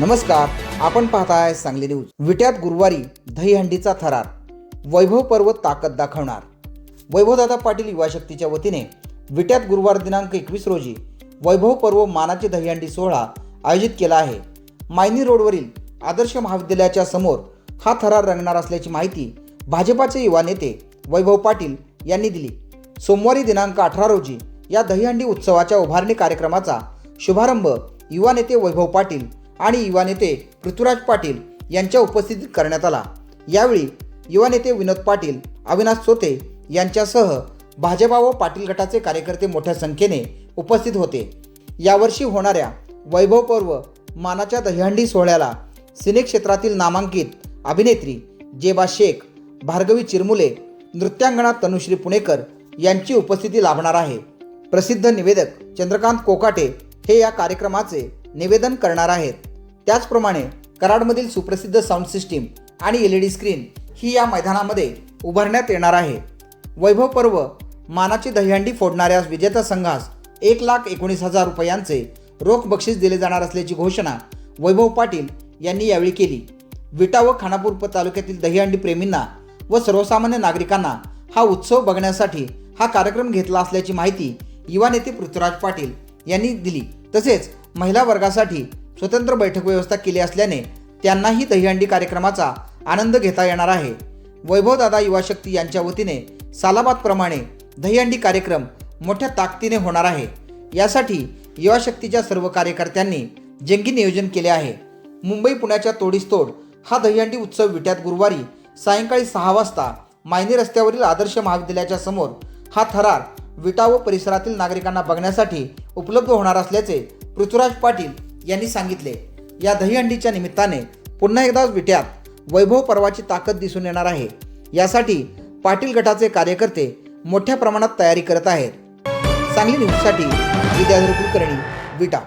नमस्कार आपण पाहताय सांगली न्यूज. विट्यात गुरुवारी दहीहंडीचा थरार. वैभव पर्व ताकद दाखवणार. वैभवदादा पाटील युवा शक्तीच्या वतीने विट्यात गुरुवार दिनांक एकवीस रोजी वैभव पर्व मानाची दहीहंडी सोहळा आयोजित केला आहे. मायनी रोडवरील आदर्श महाविद्यालयाच्या समोर हा थरार रंगणार असल्याची माहिती भाजपाचे युवा नेते वैभव पाटील यांनी दिली. सोमवारी दिनांक अठरा रोजी या दहीहंडी उत्सवाच्या उभारणी कार्यक्रमाचा शुभारंभ युवा नेते वैभव पाटील आणि युवा नेते पृथ्वीराज पाटील यांच्या उपस्थितीत करण्यात आला. यावेळी युवा नेते विनोद पाटील अविनाश सोते यांच्यासह भाजपा व पाटील गटाचे कार्यकर्ते मोठ्या संख्येने उपस्थित होते. यावर्षी होणाऱ्या वैभव पर्व मानाच्या दहीहंडी सोहळ्याला सिने क्षेत्रातील नामांकित अभिनेत्री जेबा शेख भार्गवी चिरमुले नृत्यांगणा तनुश्री पुणेकर यांची उपस्थिती लाभणार आहे. प्रसिद्ध निवेदक चंद्रकांत कोकाटे हे या कार्यक्रमाचे निवेदन करणार आहेत. त्याचप्रमाणे कराडमधील सुप्रसिद्ध साऊंड सिस्टीम आणि एल ई डी स्क्रीन ही या मैदानामध्ये उभारण्यात येणार आहे. वैभव पर्व मानाची दहीहंडी फोडणाऱ्या विजेता संघास एक लाख एकोणीस हजार रुपयांचे रोख बक्षीस दिले जाणार असल्याची घोषणा वैभव पाटील यांनी यावेळी केली. विटा व खानापूर तालुक्यातील दहीहंडी प्रेमींना व सर्वसामान्य नागरिकांना हा उत्सव बघण्यासाठी हा कार्यक्रम घेतला असल्याची माहिती युवा नेते पृथ्वीराज पाटील यांनी दिली. तसेच महिला वर्गासाठी स्वतंत्र बैठक व्यवस्था केली असल्याने त्यांनाही दहीहंडी कार्यक्रमाचा आनंद घेता येणार आहे. वैभवदादा युवा शक्ती यांच्या वतीने सालाबादप्रमाणे दहीहंडी कार्यक्रम मोठ्या ताकदीने होणार आहे. यासाठी युवा शक्तीच्या सर्व कार्यकर्त्यांनी जंगी नियोजन केले आहे. मुंबई पुण्याच्या तोडीस तोड हा दहीहंडी उत्सव विट्यात गुरुवारी सायंकाळी सहा वाजता मायनी रस्त्यावरील आदर्श महाविद्यालयाच्या समोर हा थरार विटा व परिसरातील नागरिकांना बघण्यासाठी उपलब्ध होणार असल्याचे पृथ्वीराज पाटील यांनी सांगितले या दहीहंडीच्या निमित्ताने पुन्हा एकदा विट्यात वैभव पर्वाची ताकद दिसून येणार आहे. यासाठी पाटील गटाचे कार्यकर्ते मोठ्या प्रमाणात तयारी करत आहेत. सांगली न्यूजसाठी विद्याधर कुलकर्णी विटा.